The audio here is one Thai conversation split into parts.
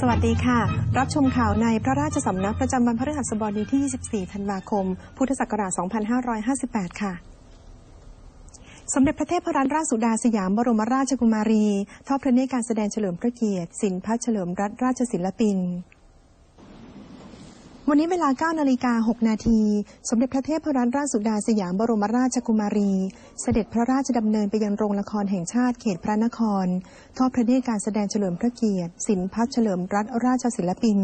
สวัสดีค่ะ รับชมข่าวในพระราชสำนักประจำวันพฤหัสบดีที่ 24 ธันวาคม พุทธศักราช 2558 ค่ะสมเด็จพระเทพรัตนราชสุดาสยามบรมราชกุมารี ทอดพระเนตรการแสดงเฉลิมพระเกียรติ สินพระเฉลิมรัตนราชศิลปิน วันนี้เวลา 9 นาฬิกา 6 นาที สมเด็จพระเทพรัตนราชสุดาสยามบรมราชกุมารี เสด็จพระราชดำเนินไปยังโรงละครแห่งชาติเขตพระนคร ทอดพระเนตรการแสดงเฉลิมพระเกียรติสินพัฒเฉลิมรัตนราชศิลปิน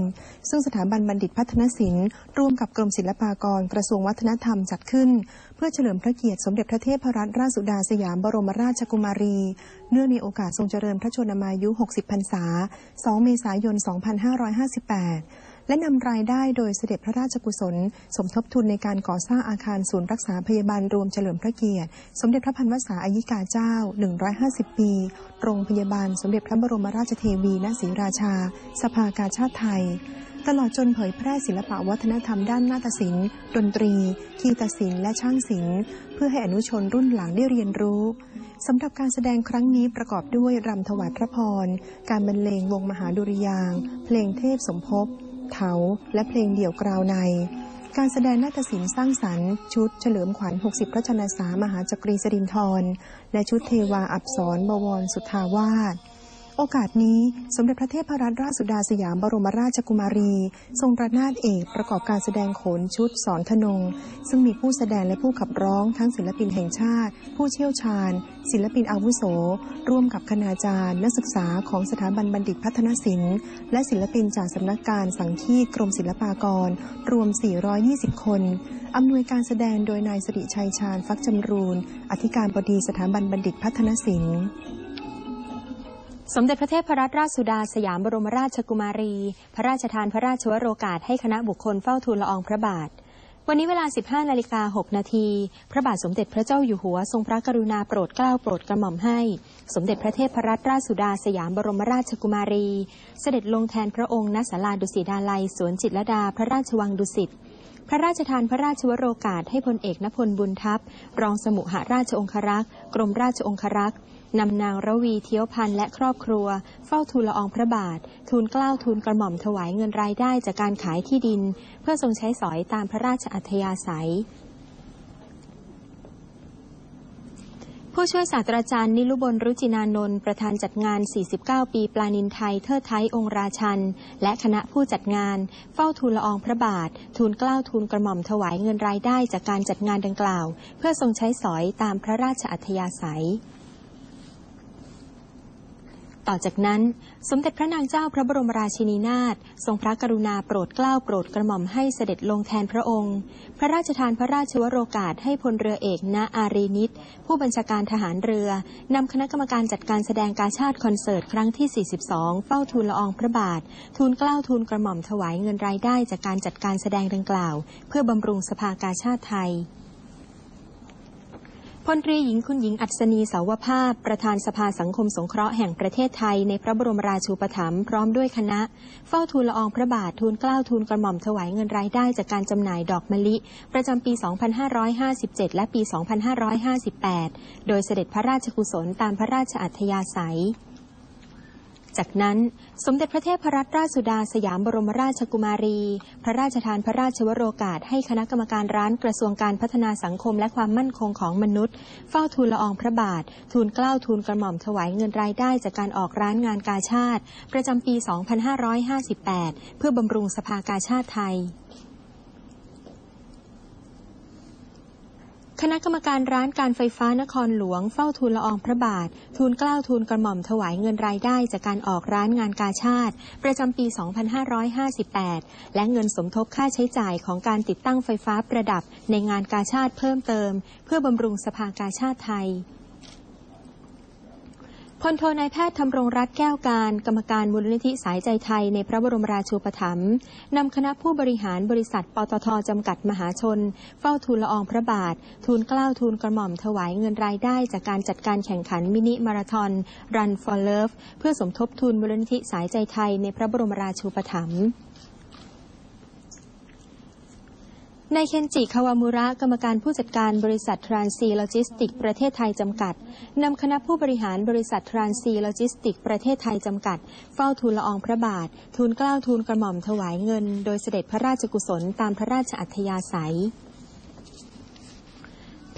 ซึ่งสถาบันบัณฑิตพัฒนศิลป์ร่วมกับกรมศิลปากรกระทรวงวัฒนธรรมจัดขึ้น เพื่อเฉลิมพระเกียรติสมเด็จพระเทพรัตนราชสุดาสยามบรมราชกุมารี เนื่องในโอกาสทรงเจริญพระชนมายุ 60 พรรษา 2 เมษายน 2558 และนำรายได้โดยเสด็จพระราชกุศล สมทบทุนในการก่อสร้างอาคารศูนย์รักษาพยาบาลรวมเฉลิมพระเกียรติ สมเด็จพระพันวษาอายิกาเจ้า 150 ปี โรงพยาบาลสมเด็จพระบรมราชเทวีณศรีราชา สภากาชาติไทยตลอดจนเผยแพร่ศิลปะวัฒนธรรมด้านนาฏศิลป์ ดนตรีคีตศิลป์และช่างศิลป์ เพื่อให้อนุชนรุ่นหลังได้เรียนรู้สำหรับการแสดงครั้งนี้ประกอบด้วยรำถวายพระพร การบรรเลงวงมหาดุริยาง เพลงเทพสมภพ เขาและเพลงเดี่ยวกราวใน การแสดงนาฏศิลป์สร้างสรรค์ ชุดเฉลิมขวัญ 60 พระชนสามหาจักรีสรินทร และชุดเทวาอับสรบวรสุทธาวาส โอกาสนี้สมเด็จพระเทพรัตนราชสุดาสยามบรมราชกุมารี ทรงประนาถเอกประกอบการแสดงโขนชุดสอนธนง ซึ่งมีผู้แสดงและผู้ขับร้องทั้งศิลปินแห่งชาติ ผู้เชี่ยวชาญ ศิลปินอาวุโส ร่วมกับคณาจารย์ นักศึกษาของสถาบันบัณฑิตพัฒนศิลป์ และศิลปินจากสำนักการสังคีตกรมศิลปากร รวม 420 คนอำนวยการแสดงโดยนายสิริชัยชาญฟักจำรูนอธิการบดีสถาบันบัณฑิตพัฒนศิลป์ สมเด็จพระเทพรัตนราชสุดาสยามบรมราชกุมารี พระราชทานพระราชวโรกาสให้คณะบุคคลเฝ้าทูลละอองพระบาท วันนี้เวลา 15นาฬิกา6นาทีพระบาทสมเด็จพระเจ้าอยู่หัว ทรงพระกรุณาโปรดเกล้าโปรดกระหม่อมให้ สมเด็จพระเทพรัตนราชสุดาสยามบรมราชกุมารี เสด็จลงแทนพระองค์ณศาลาดุสิตาลัยสวนจิตรดาพระราชวังดุสิตพระราชทานพระราชวโรกาสให้พลเอกนพลบุญทัพ รองสมุหราชองครักษ์กรมราชองครักษ์ นำนางระวีเทียวพันธ์และครอบครัว เฝ้าทูลละอองพระบาท ทูลเกล้าทูลกระหม่อมถวายเงินรายได้จากการขายที่ดิน เพื่อทรงใช้สอยตามพระราชอัธยาศัย ผู้ช่วยศาสตราจารย์นิรุบลรุจินานนท์ประธานจัดงาน 49 ปีปลานินไทยเทิดไทยองค์ราชัน และคณะผู้จัดงาน เฝ้าทูลละอองพระบาท ทูลเกล้าทูลกระหม่อมถวายเงินรายได้จากการจัดงานดังกล่าว เพื่อทรงใช้สอยตามพระราชอัธยาศัย ต่อจากนั้น สมเด็จพระนางเจ้าพระบรมราชินีนาถทรงพระกรุณาโปรดเกล้าโปรดกระหม่อมให้เสด็จลงแทนพระองค์ พระราชทานพระราชวโรกาสให้พลเรือเอกณอารีนิตผู้บัญชาการทหารเรือนำคณะกรรมการจัดการแสดงกาชาติคอนเสิร์ตครั้งที่ 42 เฝ้าทูลละอองพระบาท ทูลเกล้าทูลกระหม่อมถวายเงินรายได้จากการจัดการแสดงดังกล่าว เพื่อบำรุงสภากาชาติไทย พลตรีหญิงคุณหญิงอัศนีเสาวภาพ ประธานสภาสังคมสงเคราะห์แห่งประเทศไทยในพระบรมราชูปถัมภ์พร้อมด้วยคณะ เฝ้าทูลละอองพระบาททูลเกล้าทูลกระหม่อมถวายเงินรายได้จากการจำหน่ายดอกมะลิ ประจำปี 2557 และปี 2558 โดยเสด็จพระราชกุศลตามพระราชอัธยาศัย จากนั้นสมเด็จพระเทพรัตนราชสุดาสยามบรมราชกุมารี พระราชทานพระราชวโรกาสให้คณะกรรมการร้านกระทรวงการพัฒนาสังคมและความมั่นคงของมนุษย์ เฝ้าทูลละอองพระบาท ทูลเกล้าทูลกระหม่อมถวายเงินรายได้จากการออกร้านงานกาชาติ ประจำปี 2558 เพื่อบำรุงสภากาชาติไทย คณะกรรมการร้านการไฟฟ้านครหลวง เฝ้าทูลละอองพระบาท ทูลเกล้าทูลกระหม่อมถวายเงินรายได้จากการออกร้านงานกาชาติ ประจำปี 2558 และเงินสมทบค่าใช้จ่ายของการติดตั้งไฟฟ้าประดับในงานกาชาติเพิ่มเติม เพื่อบำรุงสภากาชาติไทย พลโทนายแพทย์ทำรงรัตแก้วการ กรรมการมูลนิธิสายใจไทยในพระบรมราชูปถัมภ์นำคณะผู้บริหารบริษัทปตทจำกัดมหาชน เฝ้าทูลละอองพระบาท ทูลเกล้าทูลกระหม่อมถวายเงินรายได้จากการจัดการแข่งขันมินิมาราธอน Run for Love เพื่อสมทบทุนมูลนิธิสายใจไทยในพระบรมราชูปถัมภ์ นายเคนจิคาวามุระ กรรมการผู้จัดการบริษัททรานซีโลจิสติกประเทศไทยจำกัด นำคณะผู้บริหารบริษัททรานซีโลจิสติกประเทศไทยจำกัด เฝ้าทูลละอองพระบาท ทูลเกล้าทูลกระหม่อมถวายเงิน โดยเสด็จพระราชกุศลตามพระราชอัธยาศัย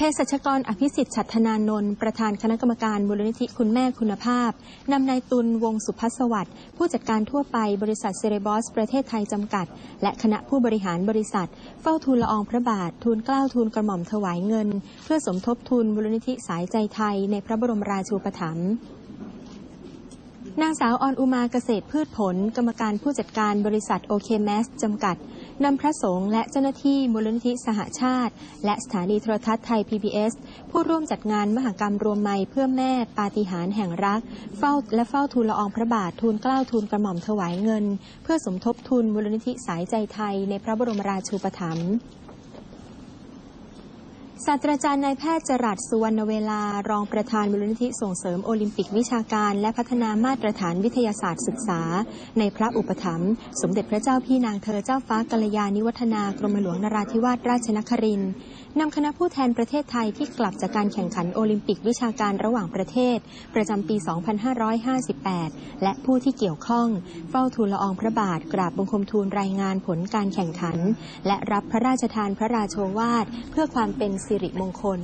เภสัชกรอภิสิทธิ์ฉัตนานนท์ประธานคณะกรรมการมูลนิธิคุณแม่คุณภาพ นำนายตุลวงสุพัสวัสดิ์ผู้จัดการทั่วไปบริษัทเซเรบอสประเทศไทยจำกัด และคณะผู้บริหารบริษัท เฝ้าทูลละอองพระบาท ทูลเกล้าทูลกระหม่อมถวายเงิน เพื่อสมทบทุนมูลนิธิสายใจไทยในพระบรมราชูปถัมภ์นางสาวออนอุมาเกษตรพืชผล กรรมการผู้จัดการบริษัทโอเคแมสจำกัด นำพระสงฆ์และเจ้าหน้าที่มูลนิธิสหชาติ และสถานีโทรทัศน์ไทย PBS ผู้ร่วมจัดงานมหกรรมรวมไมเพื่อแม่ปาฏิหาริย์แห่งรัก เฝ้าและเฝ้าทูลละอองพระบาททูลเกล้าทูลกระหม่อมถวายเงิน เพื่อสมทบทุนมูลนิธิสายใจไทยในพระบรมราชูปถัมภ์ ศาสตราจารย์นายแพทย์จรัสสุวรรณเวลา รองประธานมูลนิธิส่งเสริมโอลิมปิกวิชาการ และพัฒนามาตรฐานวิทยาศาสตร์ศึกษา ในพระอุปถัมภ์สมเด็จพระเจ้าพี่นางเธอเจ้าฟ้ากัลยาณิวัฒนากรมหลวงนราธิวาสราชนครินทร์นำคณะผู้แทนประเทศไทยที่กลับจากการแข่งขันโอลิมปิกวิชาการระหว่างประเทศ ประจำปี 2558 และผู้ที่เกี่ยวข้อง เฝ้าทูลละอองพระบาทกราบบังคมทูลรายงานผลการแข่งขัน และรับพระราชทานพระราโชวาท เพื่อความเป็นสิริมงคล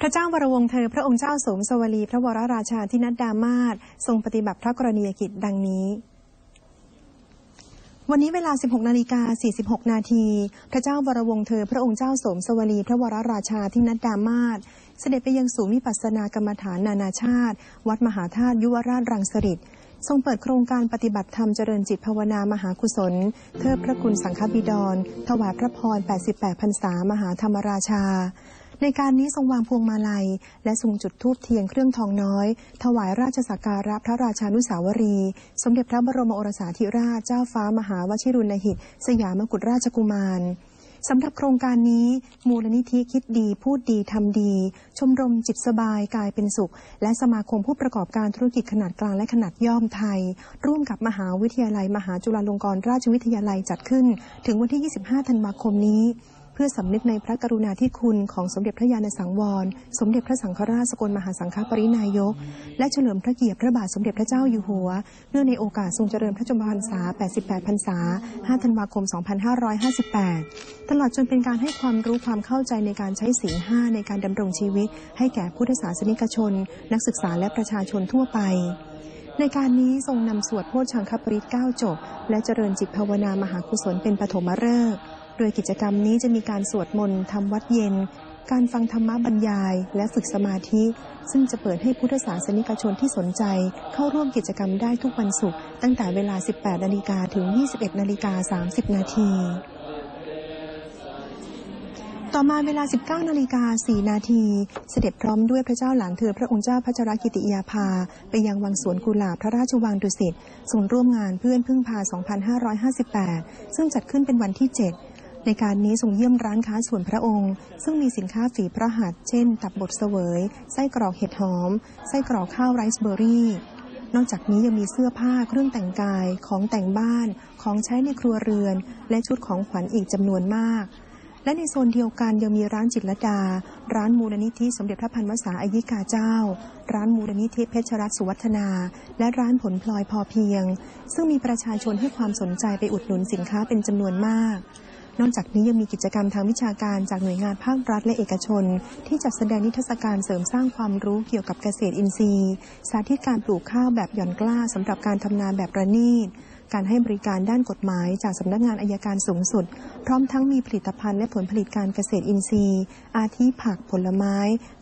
พระเจ้าวรวงเธอ พระองค์เจ้าสมสวลี พระวรราชาธินัดดามาศทรงปฏิบัติพระกรณียกิจดังนี้ วันนี้เวลา 16 นาฬิกา 46 นาทีพระเจ้าวรวงศ์เธอ พระองค์เจ้าสมสวลี พระวรราชาธินัดดามาศเสด็จไปยังศูนย์วิปัสสนากรรมฐานนานาชาติ วัดมหาธาตุยุวราชรังสฤษทรงเปิดโครงการปฏิบัติธรรมเจริญจิตภาวนามหากุศล เทิดพระคุณสังฆบิดร ถวายพระพร 88 พรรษามหาธรรมราชา ในการนี้ทรงวางพวงมาลัย และทรงจุดธูปเทียนเครื่องทองน้อย ถวายราชสักการะพระราชานุสาวรี สมเด็จพระบรมโอรสาธิราชเจ้าฟ้ามหาวชิรุณหิต สยามกุฎราชกุมารสำหรับโครงการนี้ มูลนิธิคิดดีพูดดีทำดี ชมรมจิตสบายกายเป็นสุข และสมาคมผู้ประกอบการธุรกิจขนาดกลางและขนาดย่อมไทย ร่วมกับมหาวิทยาลัย มหาจุฬาลงกรณราชวิทยาลัยจัดขึ้น ถึงวันที่ 25 ธันวาคมนี้ เพื่อสำนึกในพระกรุณาธิคุณของสมเด็จพระญาณสังวร สมเด็จพระสังฆราชสกลมหาสังฆปรินายก และเฉลิมพระเกียรติพระบาทสมเด็จพระเจ้าอยู่หัว เนื่องในโอกาสทรงเจริญพระชนมพรรษา 88 พรรษา 5 ธันวาคม 2558 ตลอดจนเป็นการให้ความรู้ความเข้าใจในการใช้ศีลห้าในการดำรงชีวิต ให้แก่พุทธศาสนิกชน นักศึกษาและประชาชนทั่วไปในการนี้ทรงนำสวดโพชฌังคปริต9จบ และเจริญจิตภาวนามหากุศลเป็นปฐมฤกษ์ โดยกิจกรรมนี้จะมีการสวดมนต์ทำวัดเย็น การฟังธรรมบรรยาย และฝึกสมาธิ ซึ่งจะเปิดให้พุทธศาสนิกชนที่สนใจ เข้าร่วมกิจกรรมได้ทุกวันศุกร์ตั้งแต่เวลา 18 นาฬิกาถึง 21 นาฬิกา 30 นาทีต่อมาเวลา 19 นาฬิกา 4 นาที เสด็จพร้อมด้วยพระเจ้าหลานเธอพระองค์เจ้าพัชรกิติยาภา ไปยังวังสวนกุหลาบพระราชวังดุสิตทรงร่วมงานเพื่อนพึ่งพา 2558 ซึ่งจัดขึ้นเป็นวันที่ 7 ในการนี้ทรงเยี่ยมร้านค้าส่วนพระองค์ ซึ่งมีสินค้าฝีพระหัตถ์เช่น ตับบดเสวย ไส้กรอกเห็ดหอม ไส้กรอกข้าวไรซ์เบอร์รี่ นอกจากนี้ยังมีเสื้อผ้าเครื่องแต่งกาย ของแต่งบ้าน ของใช้ในครัวเรือน และชุดของขวัญอีกจำนวนมาก และในโซนเดียวกันยังมีร้านจิตรดา ร้านมูลนิธิสมเด็จพระพันวษาอายิกาเจ้า ร้านมูลนิธิเพชรรัตน์สุวัฒนา และร้านผลพลอยพอเพียง ซึ่งมีประชาชนให้ความสนใจไปอุดหนุนสินค้าเป็นจำนวนมาก นอกจากนี้ยังมีกิจกรรมทางวิชาการจากหน่วยงานภาครัฐและเอกชน ที่จัดแสดงนิทรรศการเสริมสร้างความรู้เกี่ยวกับเกษตรอินทรีย์ สาธิตการปลูกข้าวแบบหย่อนกล้าสำหรับการทำนาแบบประณีตการให้บริการด้านกฎหมายจากสำนักงานอายการสูงสุด พร้อมทั้งมีผลิตภัณฑ์และผลผลิตการเกษตรอินทรีย์ อาทิผักผลไม้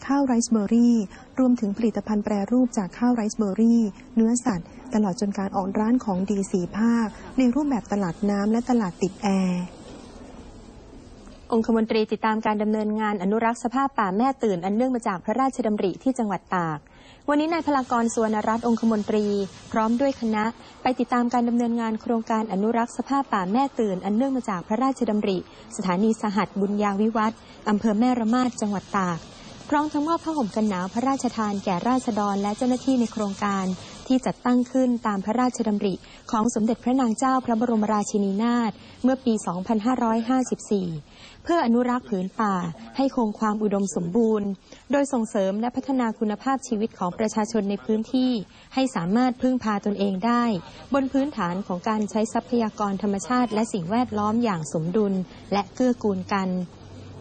ข้าวไรซ์เบอร์รี่ รวมถึงผลิตภัณฑ์แปรรูปจากข้าวไรซ์เบอร์รี่ เนื้อสัตว์ ตลอดจนการออกร้านของดีสีภาค ในรูปแบบตลาดน้ำและตลาดติดแอร์ องคมนตรีติดตามการดำเนินงานอนุรักษ์สภาพป่าแม่ตื่นอันเนื่องมาจากพระราชดำริที่จังหวัดตาก วันนี้นายพลากรสวรรณรัตน์องคมนตรี พร้อมด้วยคณะ ไปติดตามการดำเนินงานโครงการอนุรักษ์สภาพป่าแม่ตื่น อันเนื่องมาจากพระราชดำริ สถานีสหัสบุญญาวิวัฒน์อำเภอแม่ระมาดจังหวัดตาก พร้อมทั้งมอบผ้าห่มกันหนาวพระราชทานแก่ราษฎรและเจ้าหน้าที่ในโครงการ ที่จัดตั้งขึ้นตามพระราชดำริของสมเด็จพระนางเจ้าพระบรมราชินีนาถเมื่อปี 2554 เพื่ออนุรักษ์ผืนป่าให้คงความอุดมสมบูรณ์ โดยส่งเสริมและพัฒนาคุณภาพชีวิตของประชาชนในพื้นที่ ให้สามารถพึ่งพาตนเองได้ บนพื้นฐานของการใช้ทรัพยากรธรรมชาติ และสิ่งแวดล้อมอย่างสมดุลและเกื้อกูลกัน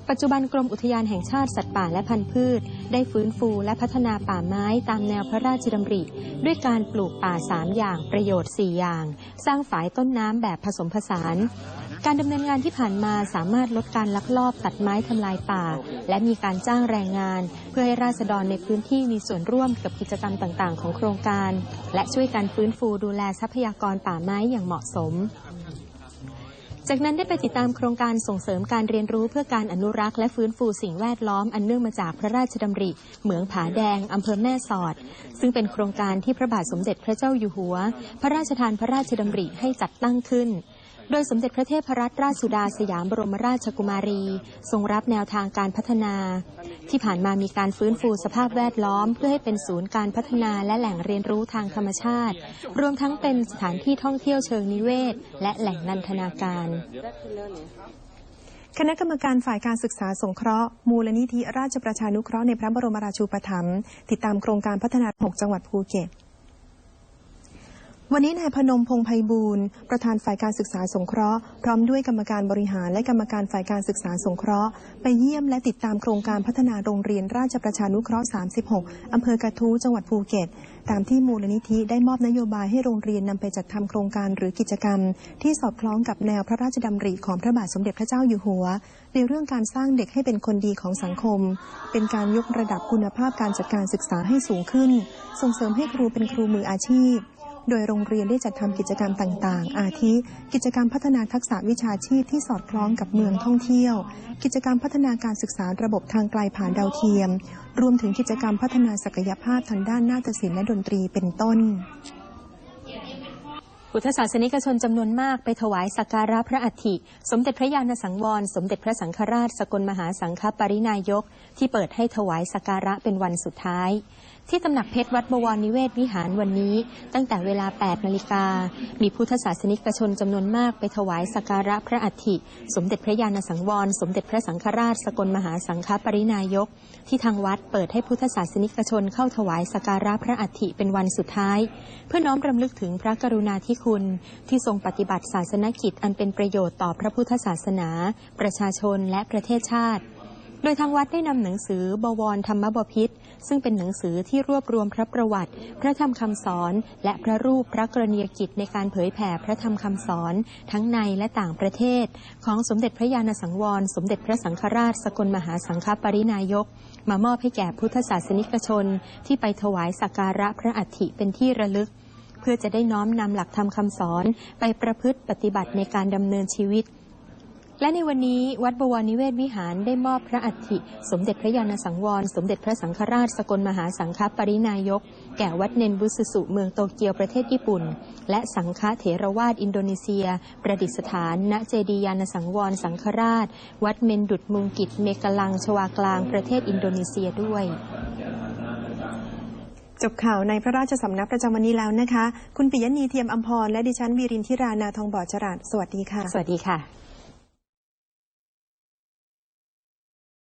ปัจจุบันกรมอุทยานแห่งชาติสัตว์ป่าและพันธุ์พืช ได้ฟื้นฟูและพัฒนาป่าไม้ตามแนวพระราชดำริ ด้วยการปลูกป่า 3 อย่างประโยชน์ 4 อย่าง สร้างฝายต้นน้ำแบบผสมผสาน การดำเนินงานที่ผ่านมาสามารถลดการลักลอบตัดไม้ทำลายป่า และมีการจ้างแรงงาน เพื่อให้ราษฎรในพื้นที่มีส่วนร่วมกับกิจกรรมต่าง ๆ ของโครงการ และช่วยกันฟื้นฟูดูแลทรัพยากรป่าไม้อย่างเหมาะสม จากนั้นได้ไปติดตามโครงการส่งเสริมการเรียนรู้เพื่อการอนุรักษ์และฟื้นฟูสิ่งแวดล้อมอันเนื่องมาจากพระราชดำริ เหมืองผาแดงอำเภอแม่สอด ซึ่งเป็นโครงการที่พระบาทสมเด็จพระเจ้าอยู่หัว พระราชทานพระราชดำริให้จัดตั้งขึ้น โดยสมเด็จพระเทพรัตนราชสุดาสยามบรมราชกุมารี ทรงรับแนวทางการพัฒนา ที่ผ่านมามีการฟื้นฟูสภาพแวดล้อม เพื่อให้เป็นศูนย์การพัฒนาและแหล่งเรียนรู้ทางธรรมชาติ รวมทั้งเป็นสถานที่ท่องเที่ยวเชิงนิเวศ และแหล่งนันทนาการคณะกรรมการฝ่ายการศึกษาสงเคราะห์ มูลนิธิราชประชานุเคราะห์ในพระบรมราชูปถัมภ์ติดตามโครงการพัฒนา 6 จังหวัดภูเก็ต วันนี้นายพนมพงไพบูลย์ประธานฝ่ายการศึกษาสงเคราะห์พร้อมด้วยกรรมการบริหารและกรรมการฝ่ายการศึกษาสงเคราะห์ไปเยี่ยมและติดตามโครงการพัฒนาโรงเรียนราชประชานุเคราะห์ 36 อำเภอกระทู้จังหวัดภูเก็ต ตามที่มูลนิธิได้มอบนโยบายให้โรงเรียนนำไปจัดทำโครงการหรือกิจกรรม ที่สอดคล้องกับแนวพระราชดำริของพระบาทสมเด็จพระเจ้าอยู่หัว ในเรื่องการสร้างเด็กให้เป็นคนดีของสังคม เป็นการยกระดับคุณภาพการจัดการศึกษาให้สูงขึ้น ส่งเสริมให้ครูเป็นครูมืออาชีพ โดยโรงเรียนได้จัดทำกิจกรรมต่างๆ อาทิ กิจกรรมพัฒนาทักษะวิชาชีพที่สอดคล้องกับเมืองท่องเที่ยว กิจกรรมพัฒนาการศึกษาระบบทางไกลผ่านดาวเทียม รวมถึงกิจกรรมพัฒนาศักยภาพทางด้านนาฏศิลป์และดนตรีเป็นต้นพุทธศาสนิกชนจำนวนมากไปถวายสักการะพระอัฐิ สมเด็จพระยาณสังวร สมเด็จพระสังฆราช สกลมหาสังฆปรินายก ที่เปิดให้ถวายสักการะเป็นวันสุดท้าย ที่ตำหนักเพชรวัดบวรนิเวศวิหารวันนี้ ตั้งแต่เวลา 8 นาฬิกา มีพุทธศาสนิกชนจำนวนมากไปถวายสักการะพระอัฐิ สมเด็จพระยาณสังวร สมเด็จพระสังฆราชสกลมหาสังฆปรินายก ที่ทางวัดเปิดให้พุทธศาสนิกชนเข้าถวายสักการะพระอัฐิเป็นวันสุดท้าย เพื่อน้อมรำลึกถึงพระกรุณาธิคุณ ที่ทรงปฏิบัติศาสนกิจอันเป็นประโยชน์ต่อพระพุทธศาสนา ประชาชนและประเทศชาติ โดยทางวัดได้นำหนังสือบวรธรรมบพิษ ซึ่งเป็นหนังสือที่รวบรวมพระประวัติ พระธรรมคำสอน และพระรูปพระกรณียกิจในการเผยแผ่พระธรรมคำสอน ทั้งในและต่างประเทศ ของสมเด็จพระยาณสังวร สมเด็จพระสังฆราช สกลมหาสังฆปรินายก มามอบให้แก่พุทธศาสนิกชน ที่ไปถวายสักการะพระอัฐิเป็นที่ระลึก เพื่อจะได้น้อมนำหลักธรรมคำสอนไปประพฤติปฏิบัติในการดำเนินชีวิต และในวันนี้วัดบวรนิเวศวิหารได้มอบพระอัฐิ สมเด็จพระยาณสังวร สมเด็จพระสังฆราชสกลมหาสังฆปรินายก แก่วัดเนนบุสุสุเมืองโตเกียวประเทศญี่ปุ่น และสังฆเถรวาทอินโดนีเซีย ประดิษฐาน ณเจดียานสังวรสังฆราช วัดเมนดุดมุงกิจเมกลังชวากลางประเทศอินโดนีเซียด้วยจบข่าวในพระราชสำนักประจำวันนี้แล้วนะคะ คุณปิยนีเทียมอัมพร และดิฉันวีรินทิรานาทองบอดจรัสสวัสดีค่ะ สวัสดีค่ะ